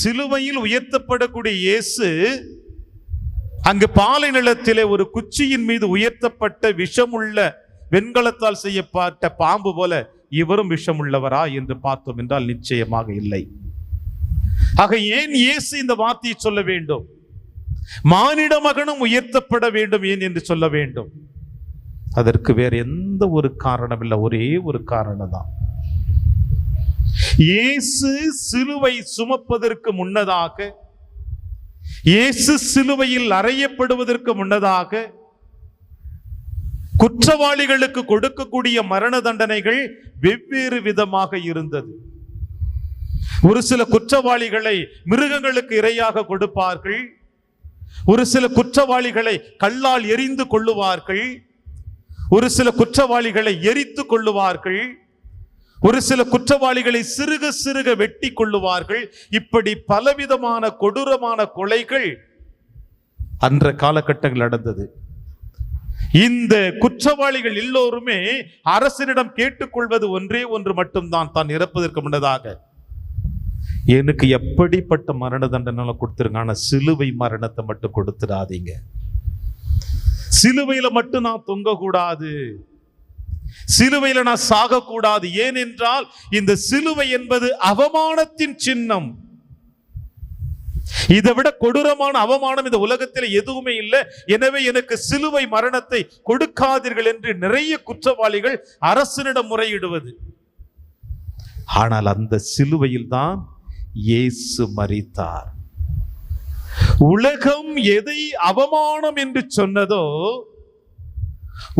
சிலுவையில் உயர்த்தப்படக்கூடிய இயேசு அங்கு பாலை நிலத்திலே ஒரு குச்சியின் மீது உயர்த்தப்பட்ட விஷமுள்ள வெண்கலத்தால் செய்யப்பட்ட பாம்பு போல இவரும் விஷமுள்ளவரா என்று பார்த்தோம் என்றால் நிச்சயமாக இல்லை. ஆக ஏன் இயேசு இந்த வார்த்தையை சொல்ல வேண்டும்? மானிட மகனும் உயர்த்தப்பட வேண்டும் ஏன் என்று சொல்ல வேண்டும்? அதற்கு வேற எந்த ஒரு காரணம் இல்லை ஒரே ஒரு காரணம் தான் இயேசு சிலுவை சுமப்பதற்கு முன்னதாக இயேசு சிலுவையில் அறையப்படுவதற்கு முன்னதாக குற்றவாளிகளுக்கு கொடுக்கக்கூடிய மரண தண்டனைகள் வெவ்வேறு விதமாக இருந்தது. ஒரு சில குற்றவாளிகளை மிருகங்களுக்கு இரையாக கொடுப்பார்கள் ஒரு சில குற்றவாளிகளை கல்லால் எரிந்து கொள்ளுவார்கள் ஒரு சில குற்றவாளிகளை எரித்து கொள்ளுவார்கள் ஒரு சில குற்றவாளிகளை சிறுக சிறுக வெட்டி கொள்ளுவார்கள் இப்படி பலவிதமான கொடூரமான கொலைகள் அன்ற காலகட்டங்கள் நடந்தது. இந்த குற்றவாளிகள் எல்லோருமே அரசனிடம் கேட்டுக்கொள்வது ஒன்றே ஒன்று மட்டும்தான் தான் இறப்பதற்கு முன்னதாக. எனக்கு எப்படிப்பட்ட மரண தண்டனை கொடுத்துருங்க ஆனால் சிலுவை மரணத்தை மட்டும் கொடுத்துடாதீங்க. சிலுவையில மட்டும் நான் தொங்கக்கூடாது. சிலுவையில நான் சாகக்கூடாது. ஏனென்றால் இந்த சிலுவை என்பது அவமானத்தின் சின்னம். இதை விட கொடூரமான அவமானம் இந்த உலகத்தில் எதுவுமே இல்லை. எனவே எனக்கு சிலுவை மரணத்தை கொடுக்காதீர்கள் என்று நிறைய குற்றவாளிகள் அரசனிடம் முறையிடுவது. ஆனால் அந்த சிலுவையில் தான் இயேசு மறித்தார் உலகம் எதை அவமானம் என்று சொன்னதோ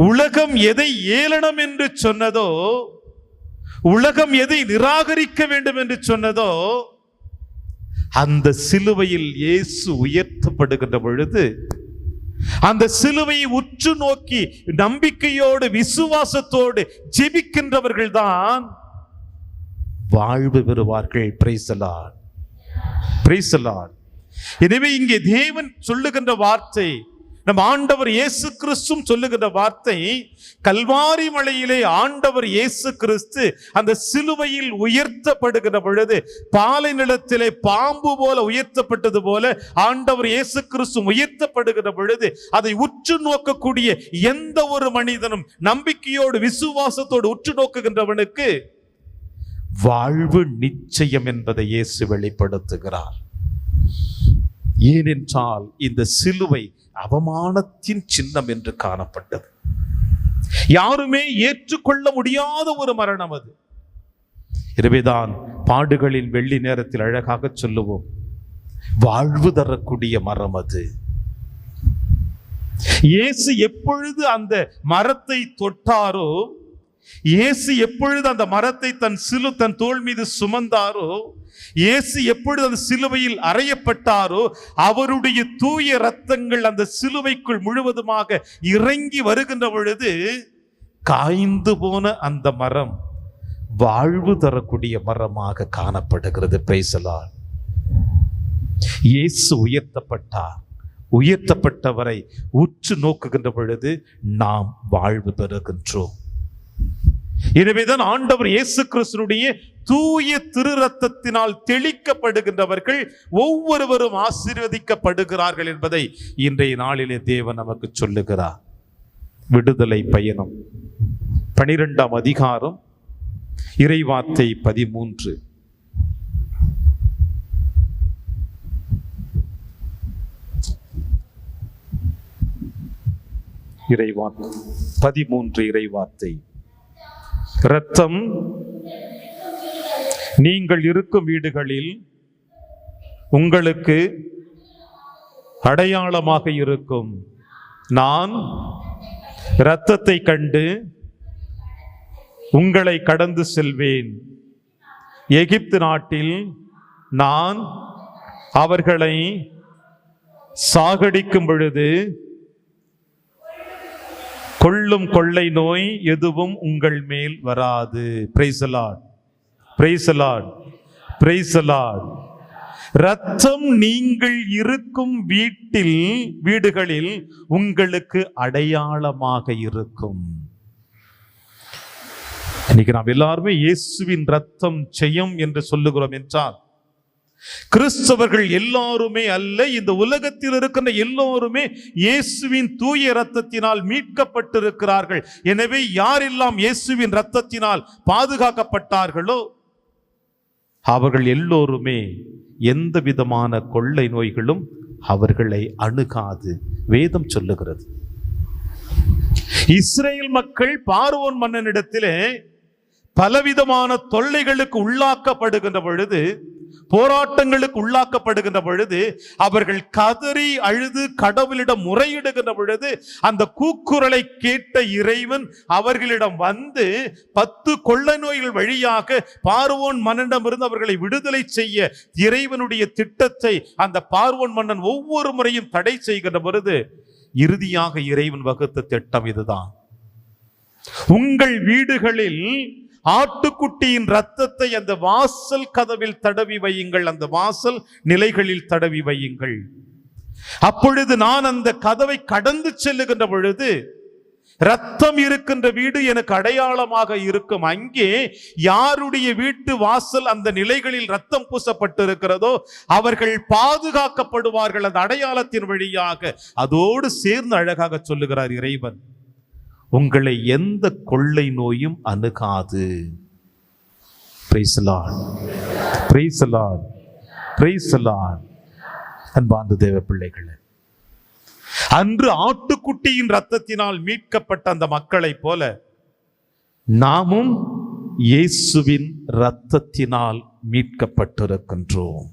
உலகம் எதை ஏளனம் என்று சொன்னதோ உலகம் எதை நிராகரிக்க வேண்டும் என்று சொன்னதோ அந்த சிலுவையில் இயேசு உயர்த்தப்படுகின்ற பொழுது அந்த சிலுவையை உற்று நோக்கி நம்பிக்கையோடு விசுவாசத்தோடு ஜெபிக்கின்றவர்கள் தான் வாழ்வு பெறுவார்கள். பிரைசலான் பிரைசலான் எனவே இங்கே தேவன் சொல்லுகின்ற வார்த்தை நம் ஆண்டவர் இயேசு கிறிஸ்தும் சொல்லுகின்ற வார்த்தை கல்வாரி மலையிலே ஆண்டவர் இயேசு கிறிஸ்து அந்த சிலுவையில் உயர்த்தப்படுகிற பொழுது பாலை நிலத்திலே பாம்பு போல உயர்த்தப்பட்டது போல ஆண்டவர் இயேசு கிறிஸ்து உயர்த்தப்படுகிற பொழுது அதை உற்று நோக்கக்கூடிய எந்த ஒரு மனிதனும் நம்பிக்கையோடு விசுவாசத்தோடு உற்று நோக்குகின்றவனுக்கு வாழ்வு நிச்சயம் என்பதை இயேசு வெளிப்படுத்துகிறார். ஏனென்றால் இந்த சிலுவை அவமானத்தின் சின்னம் என்று காணப்பட்டது. யாருமே ஏற்றுக்கொள்ள முடியாத ஒரு மரணம் அது. எனவேதான் பாடுகளின் வெள்ளி நேரத்தில் அழகாக சொல்லுவோம் வாழ்வு தரக்கூடிய மரம் அது. இயேசு எப்பொழுது அந்த மரத்தை தொட்டாரோ இயேசு எப்பொழுது அந்த மரத்தை தன் சிலு தன் தோள் மீது சுமந்தாரோ இயேசு எப்பொழுது அந்த சிலுவையில் அறையப்பட்டாரோ அவருடைய தூய ரத்தங்கள் அந்த சிலுவைக்குள் முழுவதுமாக இறங்கி வருகின்ற பொழுது காய்ந்து போன அந்த மரம் வாழ்வு தரக்கூடிய மரமாக காணப்படுகிறது. பேசலால் இயேசு உயர்த்தப்பட்டார். உயர்த்தப்பட்டவரை உற்று நோக்குகின்ற பொழுது நாம் வாழ்வு பெறுகின்றோம். எனவேதான் ஆண்டவர் இயேசு கிறிஸ்துடைய தூய திரு ரத்தத்தினால் தெளிக்கப்படுகின்றவர்கள் ஒவ்வொருவரும் ஆசீர்வதிக்கப்படுகிறார்கள் என்பதை இன்றைய நாளிலே தேவன் நமக்கு சொல்லுகிறார். விடுதலை பயணம். பனிரெண்டாம் அதிகாரம் இறைவார்த்தை பதிமூன்று. இறைவார்த்தை பதிமூன்று இறைவார்த்தை. இரத்தம் நீங்கள் இருக்கும் வீடுகளில் உங்களுக்கு அடையாளமாக இருக்கும். நான் இரத்தத்தை கண்டு உங்களை கடந்து செல்வேன். எகிப்து நாட்டில் நான் அவர்களை சாகடிக்கும் பொழுது கொள்ளும் கொள்ளை நோய் எதுவும் உங்கள் மேல் வராது. பிரைசலாட் பிரைசலாட் பிரைசலாட் ரத்தம் நீங்கள் இருக்கும் வீட்டில் வீடுகளில் உங்களுக்கு அடையாளமாக இருக்கும். இன்னைக்கு நாம் எல்லாருமே இயேசுவின் ரத்தம் செய்யும் என்று சொல்லுகிறோம் என்றால் கிறிஸ்தவர்கள் எல்லாருமே அல்ல இந்த உலகத்தில் இருக்கின்ற எல்லோருமே இயேசுவின் தூய ரத்தத்தினால் மீட்கப்பட்டிருக்கிறார்கள். எனவே யாரெல்லாம் இயேசுவின் ரத்தத்தினால் பாதுகாக்கப்பட்டார்களோ அவர்கள் எல்லோருமே எந்த விதமான கொள்ளை நோய்களும் அவர்களை அணுகாது. வேதம் சொல்லுகிறது. இஸ்ரேல் மக்கள் பார்வோன் மன்னனிடத்திலே பலவிதமான தொல்லைகளுக்கு உள்ளாக்கப்படுகின்ற பொழுது போராட்டங்களுக்கு உள்ளாக்கப்படுகின்ற பொழுது அவர்கள் கதறி அழுது கடவுளிடம் முறையிடுகின்ற பொழுது அந்த கூக்குரலை கேட்ட இறைவன் அவர்களிடம் வந்து பத்து கொள்ள நோய்கள் வழியாக பார்வோன் மன்னனிடமிருந்து அவர்களை விடுதலை செய்ய இறைவனுடைய திட்டத்தை அந்த பார்வோன் மன்னன் ஒவ்வொரு முறையும் தடை செய்கின்ற பொழுது இறுதியாக இறைவன் வகுத்த திட்டம் இதுதான். உங்கள் வீடுகளில் ஆட்டுக்குட்டியின் ரத்தத்தை அந்த வாசல் கதவில் தடவி வையுங்கள். அந்த வாசல் நிலைகளில் தடவி வையுங்கள். அப்பொழுது நான் அந்த கதவை கடந்து செல்லுகின்ற பொழுது ரத்தம் இருக்கின்ற வீடு எனக்கு அடையாளமாக இருக்கும். அங்கே யாருடைய வீட்டு வாசல் அந்த நிலைகளில் ரத்தம் பூசப்பட்டிருக்கிறதோ அவர்கள் பாதுகாக்கப்படுவார்கள் அந்த அடையாளத்தின் வழியாக. அதோடு சேர்ந்து அழகாக சொல்லுகிறார் இறைவன். உங்களை எந்த கொள்ளை நோயும் அணுகாது. Praise the Lord. அன்பார்ந்த தேவ பிள்ளைகளை அன்று ஆட்டுக்குட்டியின் ரத்தத்தினால் மீட்கப்பட்ட அந்த மக்களைப் போல நாமும் இயேசுவின் இரத்தத்தினால் மீட்கப்பட்டிருக்கின்றோம்.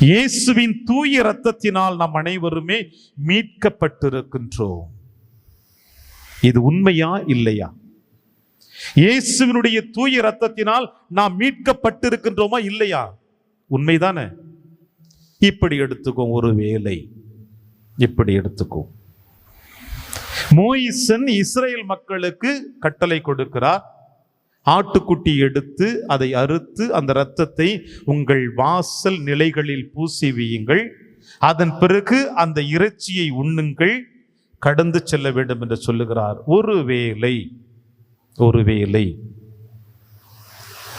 இயேசுவின் தூய இரத்தத்தினால் நாம் அனைவருமே மீட்கப்பட்டிருக்கின்றோம். இது உண்மையா இல்லையா? இயேசுவினுடைய தூய ரத்தத்தினால் நாம் மீட்கப்பட்டிருக்கின்றோமா இல்லையா? உண்மைதானே. இப்படி எடுத்துக்கோ ஒரு வேலை. இப்படி எடுத்துக்கோ. மோயிசன் இஸ்ரேல் மக்களுக்கு கட்டளை கொடுக்கிறார். ஆட்டுக்குட்டி எடுத்து அதை அறுத்து அந்த இரத்தத்தை உங்கள் வாசல் நிலைகளில் பூசி வியுங்கள். அதன் பிறகு அந்த இறைச்சியை உண்ணுங்கள். கடந்து செல்ல வேண்டும் என்று சொல்லுகிறார். ஒருவேளை ஒருவேளை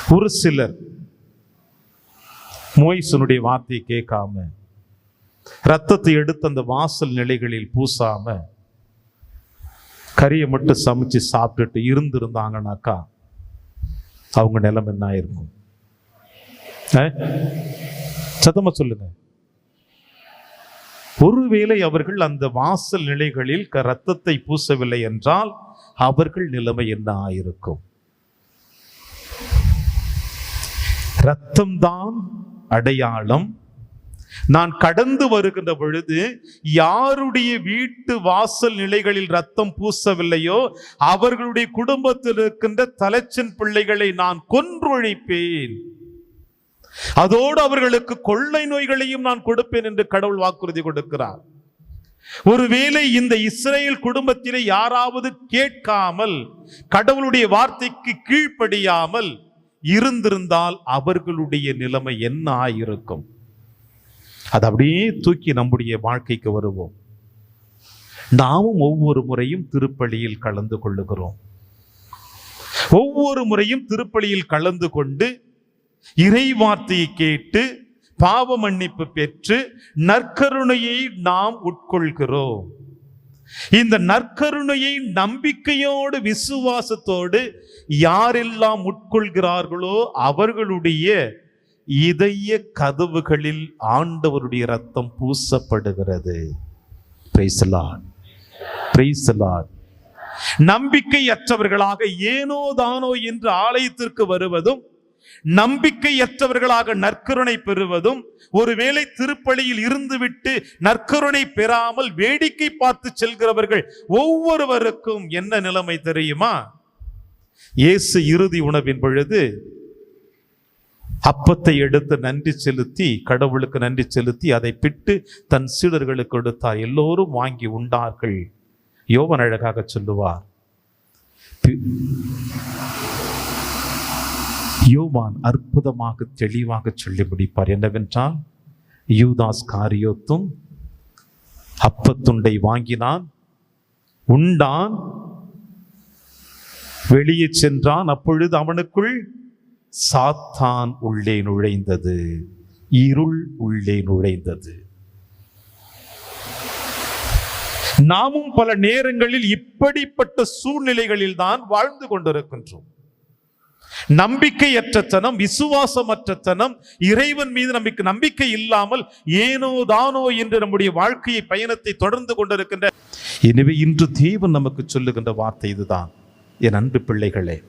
ஒரு சிலர் மோய்சனுடைய வார்த்தையை கேட்காம ரத்தத்தை எடுத்து அந்த வாசல் நிலைகளில் பூசாம கறியை மட்டும் சமைச்சு சாப்பிட்டுட்டு இருந்திருந்தாங்கனாக்கா அவங்க நிலம் என்ன ஆயிருக்கும்? அஹ்? சத்தமா சொல்லுங்க. ஒருவேளை அவர்கள் அந்த வாசல் நிலைகளில் க- ரத்தத்தை பூசவில்லை என்றால் அவர்கள் நிலைமை என்ன ஆயிருக்கும்? ரத்தம்தான் அடையாளம். நான் கடந்து வருகின்ற பொழுது யாருடைய வீட்டு வாசல் நிலைகளில் ரத்தம் பூசவில்லையோ அவர்களுடைய குடும்பத்தில் இருக்கின்ற தலைச்சின் பிள்ளைகளை நான் கொன்றொழிப்பேன். அதோடு அவர்களுக்கு கொள்ளை நோய்களையும் நான் கொடுப்பேன் என்று கடவுள் வாக்குறுதி கொடுக்கிறார். ஒருவேளை இந்த இஸ்ரேல் குடும்பத்திலே யாராவது கேட்காமல் கடவுளுடைய வார்த்தைக்கு கீழ்ப்படியாமல் இருந்திருந்தால் அவர்களுடைய நிலைமை என்ன ஆயிருக்கும்? அது அப்படியே தூக்கி நம்முடைய வாழ்க்கைக்கு வருவோம். நாமும் ஒவ்வொரு முறையும் திருப்பலியில் கலந்து கொள்ளுகிறோம். ஒவ்வொரு முறையும் திருப்பலியில் கலந்து கொண்டு இறை வார்த்தையை கேட்டு பாவ மன்னிப்பு பெற்று நற்கருணையை நாம் உட்கொள்கிறோம். இந்த நற்கருணையை நம்பிக்கையோடு விசுவாசத்தோடு யாரெல்லாம் உட்கொள்கிறார்களோ அவர்களுடைய இதய கதவுகளில் ஆண்டவருடைய ரத்தம் பூசப்படுகிறது. நம்பிக்கையற்றவர்களாக ஏனோ தானோ என்று ஆலயத்திற்கு வருவதும் நம்பிக்கையற்றவர்களாக நற்கருணை பெறுவதும் ஒருவேளை திருப்பலியில் இருந்துவிட்டு நற்கருணை பெறாமல் வேடிக்கை பார்த்து செல்கிறவர்கள் ஒவ்வொருவருக்கும் என்ன நிலைமை தெரியுமா? இயேசு இறுதி உணவின் பொழுது அப்பத்தை எடுத்து நன்றி செலுத்தி கடவுளுக்கு நன்றி செலுத்தி அதை பிட்டு தன் சீடர்களுக்கு கொடுத்தார். எல்லோரும் வாங்கி உண்டார்கள். யோவன் அழகாக சொல்லுவார். யோவான் அற்புதமாக தெளிவாக சொல்லி முடிப்பார். என்னவென்றால் யூதாஸ் காரியோத்தும் அப்பத்துண்டை வாங்கினான் உண்டான் வெளியே சென்றான் அப்பொழுது அவனுக்குள் சாத்தான் உள்ளே நுழைந்தது இருள் உள்ளே நுழைந்தது. நாமும் பல நேரங்களில் இப்படிப்பட்ட சூழ்நிலைகளில் தான் வாழ்ந்து கொண்டிருக்கின்றோம். நம்பிக்கையற்ற விசுவாசமற்றத்தனம் விசுவாசமற்ற இறைவன் மீது நமக்கு நம்பிக்கை இல்லாமல் ஏனோ தானோ என்று நம்முடைய வாழ்க்கையை பயணத்தை தொடர்ந்து கொண்டிருக்கின்ற எனவே இன்று தேவன் நமக்கு சொல்லுகின்ற வார்த்தை இதுதான். என் அன்பு பிள்ளைகளே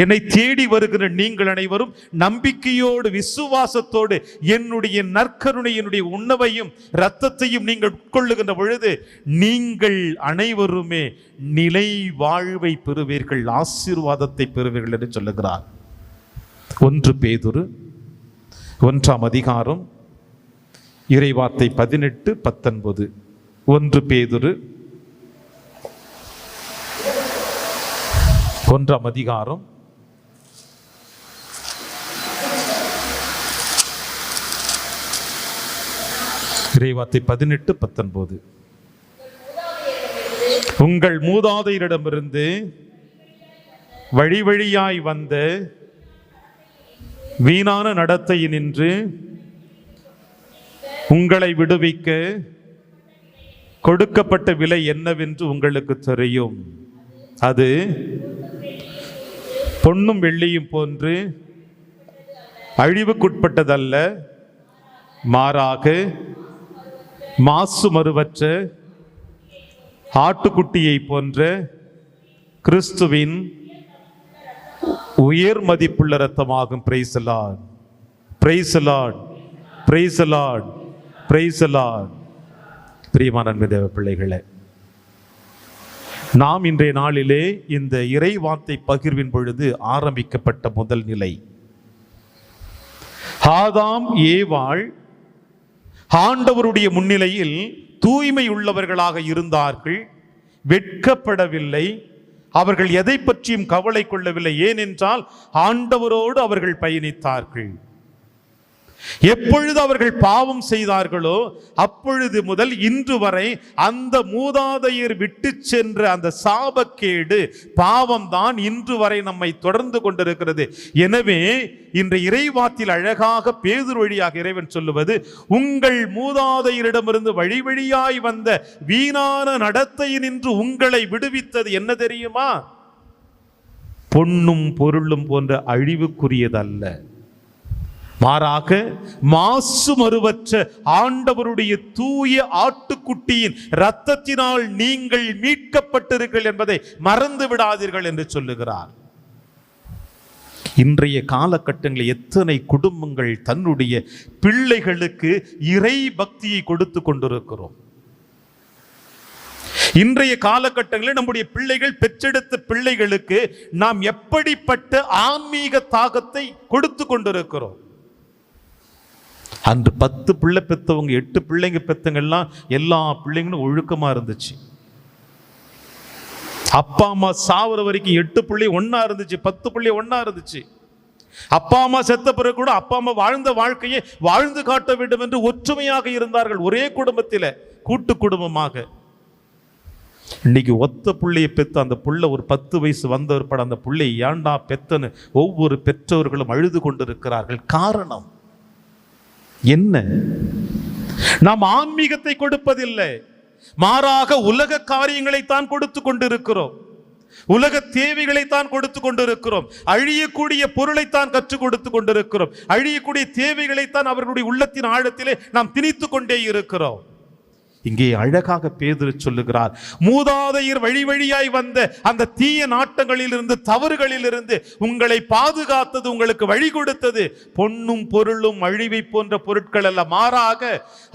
என்னை தேடி வருகிற நீங்கள் அனைவரும் நம்பிக்கையோடு விசுவாசத்தோடு என்னுடைய நற்கருணையினுடைய உணவையும் இரத்தத்தையும் நீங்கள் உட்கொள்ளுகின்ற பொழுது நீங்கள் அனைவருமே நிலை வாழ்வை பெறுவீர்கள் ஆசீர்வாதத்தை பெறுவீர்கள் என்று சொல்லுகிறார். ஒன்று பேதுரு ஒன்றாம் அதிகாரம் இறைவார்த்தை பதினெட்டு பத்தொன்பது. ஒன்று பேதுரு ஒன்றாம் அதிகாரம். இறைவார்த்தை பதினெட்டு பத்தொன்பது. உங்கள் மூதாதையரிடமிருந்து வழி வழியாய் வந்த வீணான நடத்தையினின்று உங்களை விடுவிக்க கொடுக்கப்பட்ட விலை என்னவென்று உங்களுக்கு தெரியும். அது பொன்னும் வெள்ளியும் போன்று அழிவுக்குட்பட்டதல்ல. மாறாக மாசு மறுவற்ற ஆட்டுக்குட்டியை போன்ற கிறிஸ்துவின் உயர் மதிப்புள்ள ரத்தமாகும் பிரைசலாட் பிரைசலாட் பிரைசலாட் பிரைசலாட் பிரியமான அன்பு தேவ பிள்ளைகளை நாம் இன்றைய நாளிலே இந்த இறை வார்த்தை பகிர்வின் பொழுது ஆரம்பிக்கப்பட்ட முதல் நிலை. ஆதாம் ஏவாள் ஆண்டவருடைய முன்னிலையில் தூய்மை உள்ளவர்களாக இருந்தார்கள். வெட்கப்படவில்லை. அவர்கள் எதை பற்றியும் கவலை கொள்ளவில்லை. ஏனென்றால் ஆண்டவரோடு அவர்கள் பயணித்தார்கள். எப்பொழுது அவர்கள் பாவம் செய்தார்களோ அப்பொழுது முதல் இன்று வரை அந்த மூதாதையர் விட்டு சென்ற அந்த சாபக்கேடு பாவம் தான் இன்று வரை நம்மை தொடர்ந்து கொண்டிருக்கிறது. எனவே இன்று இறைவாத்தில் அழகாக பேதுர் வழியாக இறைவன் சொல்லுவது உங்கள் மூதாதையரிடமிருந்து வழி வழியாய் வந்த வீணான நடத்தையினின்று உங்களை விடுவித்தது என்ன தெரியுமா? பொன்னும் பொருளும் போன்ற அழிவுக்குரியதல்ல. மாறாக மாசு மறுவற்ற ஆண்டவருடைய தூய ஆட்டுக்குட்டியின் இரத்தத்தினால் நீங்கள் மீட்கப்பட்டிருங்கள் என்பதை மறந்து விடாதீர்கள் என்று சொல்லுகிறார். இன்றைய காலகட்டங்களில் எத்தனை குடும்பங்கள் தன்னுடைய பிள்ளைகளுக்கு இறை பக்தியை கொடுத்து கொண்டிருக்கிறோம். இன்றைய காலகட்டங்களில் நம்முடைய பிள்ளைகள் பெற்றெடுத்த பிள்ளைகளுக்கு நாம் எப்படிப்பட்ட ஆன்மீக தாகத்தை கொடுத்து கொண்டிருக்கிறோம். அன்று பத்து பிள்ளை பெத்தவங்க எட்டு பிள்ளைங்க பெற்றவங்கெல்லாம் எல்லா பிள்ளைங்களும் ஒழுக்கமாக இருந்துச்சு. அப்பா அம்மா சாவர வரைக்கும் எட்டு பிள்ளை ஒன்றா இருந்துச்சு பத்து பிள்ளை ஒன்றா இருந்துச்சு. அப்பா அம்மா செத்த பிறகு கூட அப்பா அம்மா வாழ்ந்த வாழ்க்கையை வாழ்ந்து காட்ட வேண்டும் என்று ஒற்றுமையாக இருந்தார்கள் ஒரே குடும்பத்தில் கூட்டு குடும்பமாக. இன்னைக்கு ஒத்த புள்ளையை பெற்று அந்த புள்ள ஒரு பத்து வயசு வந்த பிற்பாடு அந்த பிள்ளை ஏண்டா பெத்தன்னு ஒவ்வொரு பெற்றோர்களும் அழுது கொண்டிருக்கிறார்கள். காரணம்? என்ன? நாம் ஆன்மீகத்தை கொடுப்பதில்லை. மாறாக உலக காரியங்களைத்தான் கொடுத்து கொண்டிருக்கிறோம். உலக தேவைகளைத்தான் கொடுத்து கொண்டிருக்கிறோம். அழியக்கூடிய பொருளைத்தான் கற்றுக் கொடுத்து கொண்டிருக்கிறோம். அழியக்கூடிய தேவைகளைத்தான் அவர்களுடைய உள்ளத்தின் ஆழத்திலே நாம் திணித்து கொண்டே இருக்கிறோம். இங்கே அழகாக பேதுரு சொல்லுகிறார் மூதாதையர் வழி வழியாய் வந்த அந்த தீய நாட்டங்களிலிருந்து தவறுகளிலிருந்து உங்களை பாதுகாத்தது உங்களுக்கு வழி கொடுத்தது. பொன்னும் பொருளும் அழிவை போன்ற பொருட்கள் அல்ல. மாறாக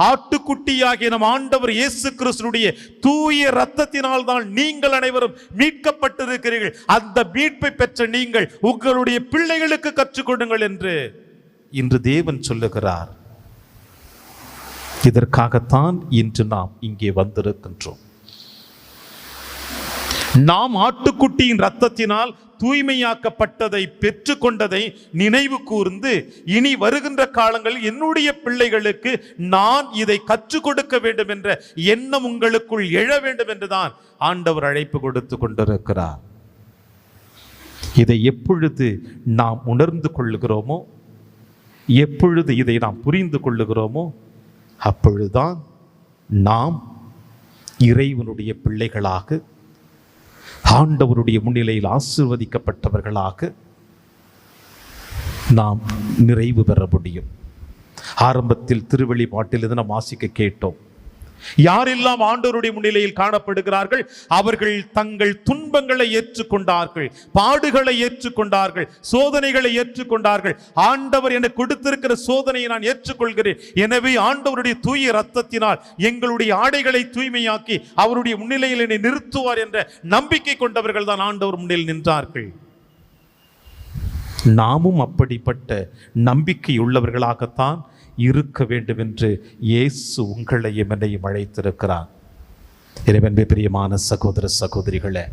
ஆட்டுக்குட்டியாகிய நம் ஆண்டவர் இயேசு கிறிஸ்துடைய தூய இரத்தத்தினால் தான் நீங்கள் அனைவரும் மீட்கப்பட்டிருக்கிறீர்கள். அந்த மீட்பை பெற்ற நீங்கள் உங்களுடைய பிள்ளைகளுக்கு கற்றுக்கொடுங்கள் என்று இன்று தேவன் சொல்லுகிறார். இதற்காகத்தான் இன்று நாம் இங்கே வந்திருக்கின்றோம். நாம் ஆட்டுக்குட்டியின் ரத்தத்தினால் தூய்மையாக்கப்பட்டதை பெற்று கொண்டதை நினைவு கூர்ந்து இனி வருகின்ற காலங்களில் என்னுடைய பிள்ளைகளுக்கு நான் இதை கற்றுக் கொடுக்க வேண்டும் என்ற எண்ணம் உங்களுக்குள் எழ வேண்டும் என்றுதான் ஆண்டவர் அழைப்பு கொடுத்து கொண்டிருக்கிறார். இதை எப்பொழுது நாம் உணர்ந்து கொள்கிறோமோ எப்பொழுது இதை நாம் புரிந்து கொள்ளுகிறோமோ அப்பொழுதுதான் நாம் இறைவனுடைய பிள்ளைகளாக ஆண்டவருடைய முன்னிலையில் ஆசிர்வதிக்கப்பட்டவர்களாக நாம் நிறைவு பெற முடியும். ஆரம்பத்தில் திருவெளிப்பாட்டிலிருந்து நாம் வாசிக்க கேட்டோம். யாரெல்லாம் ஆண்டவருடைய முன்னிலையில் காணப்படுகிறார்கள் அவர்கள் தங்கள் துன்பங்களை ஏற்றுக்கொண்டார்கள் பாடுகளை ஏற்றுக்கொண்டார்கள் சோதனைகளை ஏற்றுக்கொண்டார்கள். ஆண்டவர் எனக்கு கொடுத்திருக்கிற சோதனையை நான் ஏற்றுக்கொள்கிறேன். எனவே ஆண்டவருடைய தூய ரத்தத்தினால் எங்களுடைய ஆடைகளை தூய்மையாக்கி அவருடைய முன்னிலையில் என்னை நிறுத்துவார் என்ற நம்பிக்கை கொண்டவர்கள் தான் ஆண்டவர் முன்னில் நின்றார்கள். நாமும் அப்படிப்பட்ட நம்பிக்கை உள்ளவர்களாகத்தான் இருக்க வேண்டும் என்று இயேசு உங்களையும் என்னையும் அழைத்திருக்கிறார். இறைவன்பே பிரியமான சகோதர சகோதரிகளே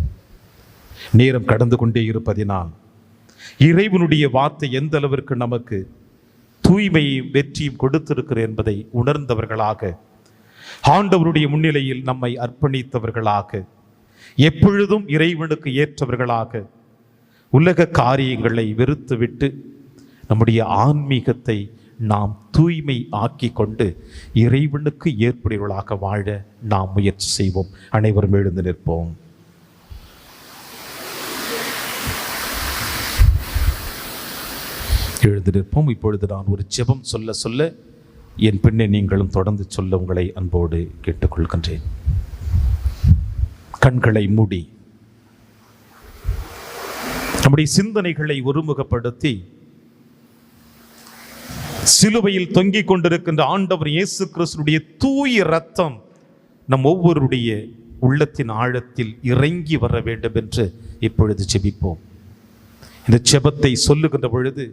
நேரம் கடந்து கொண்டே இருப்பதினால் இறைவனுடைய வார்த்தை எந்த அளவிற்கு நமக்கு தூய்மையும் வெற்றியும் கொடுத்திருக்கிறது என்பதை உணர்ந்தவர்களாக ஆண்டவருடைய முன்னிலையில் நம்மை அர்ப்பணித்தவர்களாக எப்பொழுதும் இறைவனுக்கு ஏற்றவர்களாக உலக காரியங்களை வெறுத்துவிட்டு நம்முடைய ஆன்மீகத்தை நாம் தூய்மை ஆக்கி கொண்டு இறைவனுக்கு ஏற்புடையவர்களாக வாழ நாம் முயற்சி செய்வோம். அனைவரும் எழுந்து நிற்போம். எழுந்து நிற்போம். இப்பொழுது நான் ஒரு ஜெபம் சொல்ல சொல்ல என் பின்னே நீங்களும் தொடர்ந்து சொல்ல உங்களை அன்போடு கேட்டுக்கொள்கின்றேன். கண்களை மூடி. நம்முடைய சிந்தனைகளை ஒருமுகப்படுத்தி சிலுவையில் தொங்கிக் கொண்டிருக்கின்ற ஆண்டவர் இயேசு கிறிஸ்துடைய தூய ரத்தம் நம் ஒவ்வொருடைய உள்ளத்தின் ஆழத்தில் இறங்கி வர வேண்டும் என்று இப்பொழுது ஜெபிப்போம். இந்த ஜெபத்தை சொல்லுகின்ற பொழுது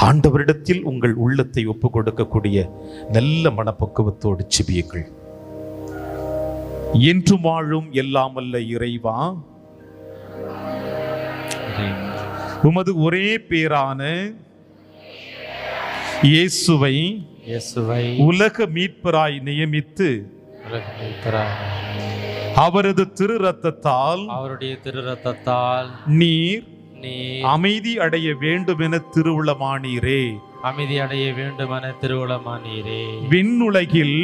ஆண்டவரிடத்தில் உங்கள் உள்ளத்தை ஒப்புக் கொடுக்கக்கூடிய நல்ல மனப்பக்குவத்தோடு ஜெபியுங்கள். என்று வாழும் எல்லாமல்ல இறைவா. உமது ஒரே பேரான இயேசுவை இயேசுவை உலக மீட்பராய் நியமித்து அவரது திரு ரத்தத்தால் அவருடைய திரு ரத்தத்தால் நீர் நீ அமைதி அடைய வேண்டும் என திருவுளமானீரே. அமைதி அடைய வேண்டுமென திருவுளமானீரே. விண்ணுலகில்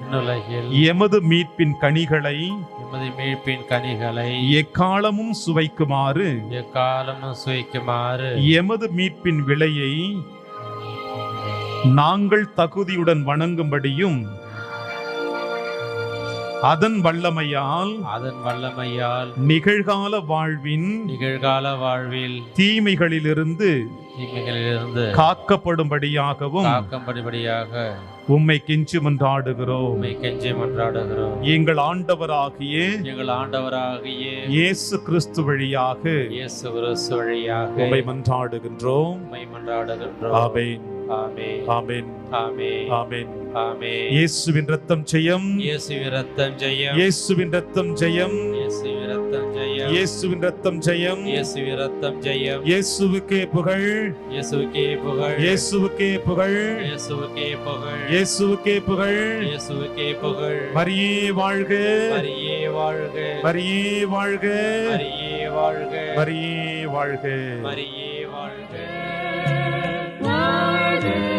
விண்ணுலகில் எமது மீட்பின் கனிகளை எமது மீட்பின் கனிகளை எக்காலமும் சுவைக்குமாறு எக்காலமும் சுவைக்குமாறு எமது மீட்பின் விலையை நாங்கள் தகுதியுடன் வணங்கும்படியும் அதன் வல்லமையால் அதன் வல்லமையால் நிகழ்கால வாழ்வின் நிகழ்கால வாழ்வில் தீமைகளிலிருந்து தீமைகளிலிருந்து காக்கப்படும்படியாகவும் காக்கும்படிபடியாக உம்மை கெஞ்சி மன்றாடுகிறோம் உம்மை கெஞ்சி மன்றாடுகிறோம் எங்கள் ஆண்டவராகிய எங்கள் ஆண்டவராகிய இயேசு கிறிஸ்து வழியாக இயேசு கிறிஸ்து வழியாக உம்மை மன்றாடுகின்றோம். உம்மை மன்றாடுகின்றோம். ஆமென். ஆமே ஆமென். ஆமே ஆமென். ஆமே இயேசுவின் ரத்தம் ஜெயம். இயேசுவின் ரத்தம் ஜெயம். இயேசுவின் ரத்தம் ஜெயம். இயேசுவின் ரத்தம் ஜெயம். இயேசுவின் ரத்தம் ஜெயம். இயேசுவின் ரத்தம் ஜெயம். இயேசுவுக்கே புகழ். இயேசுவுக்கே புகழ். இயேசுவுக்கே புகழ். இயேசுவுக்கே புகழ். இயேசுவுக்கே புகழ். இயேசுவுக்கே புகழ். மரியே வாழ்க. மரியே வாழ்க. மரியே வாழ்க. மரியே வாழ்க. மரியே வாழ்க. மரியே Amen.